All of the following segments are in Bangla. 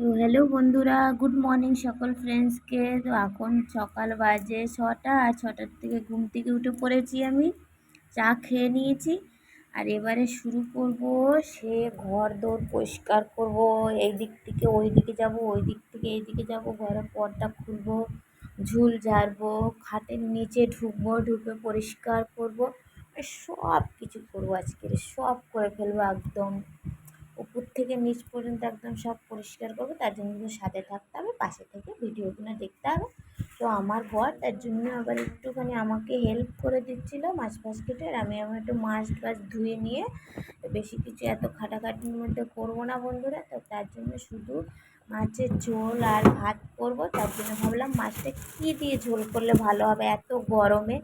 তো হ্যালো বন্ধুরা গুড মর্নিং সকল ফ্রেন্ডসকে তো এখন সকাল বাজে ছটা, আর ছটার থেকে ঘুম থেকে উঠে পড়েছি আমি। চা খেয়ে নিয়েছি। আর এবারে শুরু করব সে ঘর দৌড় পরিষ্কার করব। এই দিক থেকে ওই দিকে যাব, ওই দিক থেকে এই দিকে যাব। ঘরের পর্দা খুলবো, ঝুল ঝাড়বো, খাটের নিচে ঢুকবো, ঢুকে পরিষ্কার করব। সব কিছু করব আজকের সব করে ফেলব একদম। উপর থেকে নিচ পর্যন্ত একদম সব পরিষ্কার করব, তার জন্য সাথে থাকতে হবে, পাশে থেকে ভিডিওগুলো দেখতে হবে। তো আমার বর তার জন্য আবার একটুখানি আমাকে হেল্প করে দিচ্ছিল মাছ ফাছ কেটে আর আমি আমার একটু মাছ টাছ ধুয়ে নিয়ে বেশি কিছু এত খাটাখাটির মধ্যে করব না বন্ধুরা, তো তার জন্য শুধু মাছের ঝোল আর ভাত করব, তার জন্য ভাবলাম মাছটা কী দিয়ে ঝোল করলে ভালো হবে? এত গরমে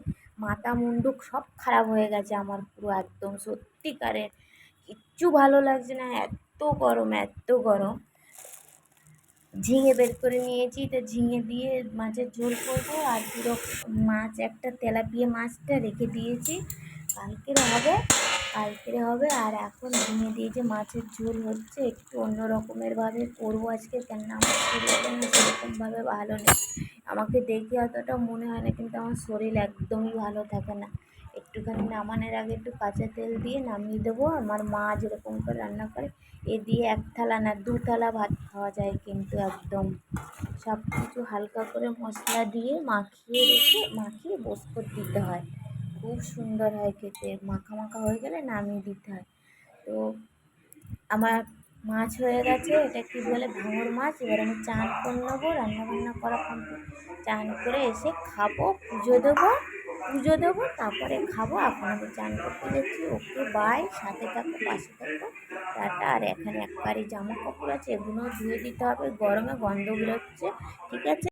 মাথা মুন্ডুক সব খারাপ হয়ে গেছে আমার পুরো একদম, সত্যিকারের। কিচ্ছু ভালো লাগছে না, এত গরম এত গরম। ঝিঙে বের করে নিয়েছি, তো ঝিঙে দিয়ে মাছের ঝোল করব আর পুরো মাছ, একটা তেলাপিয়া মাছটা রেখে দিয়েছি। কালকের হবে কালকের হবে, আর এখন ঝিঙে দিয়ে যে মাছের ঝোল হচ্ছে, একটু অন্য রকমেরভাবে করব আজকে, কেননা আমার শরীরটা সেরকমভাবে ভালো নেই। আমাকে দেখে অতটা মনে হয় না, কিন্তু আমার শরীর একদমই ভালো থাকে না। একটুখানি নামানোর আগে একটু কাঁচা তেল দিয়ে নামিয়ে দেবো। আমার মা যেরকম করে রান্না করে, এ দিয়ে এক থালা না, দু থালা ভাত খাওয়া যায় কিন্তু একদম। সব কিছু হালকা করে মশলা দিয়ে মাখিয়ে রেখে, মাখিয়ে বোস করে দিতে হয়। খুব সুন্দর হয় খেতে, মাখা মাখা হয়ে গেলে নামিয়ে দিতে হয়। তো আমার মাছ হয়ে গেছে, এটা কি বলে ভাঙর মাছ? এবার আমি চান করে নেব, রান্নাবান্না করা কমপ্লিট চান করে এসে খাব, পুজো দেবো। পুজো দেবো, তারপরে খাব। আপনাদের চান করতে ওকে বাই সাথে থাকো, পাশে থাকো। টাটা। আর এখানে একবারই জামা কাপড় আছে এগুলো ধুয়ে দিতে হবে। গরমে গন্ধ বেরোচ্ছে, ঠিক আছে?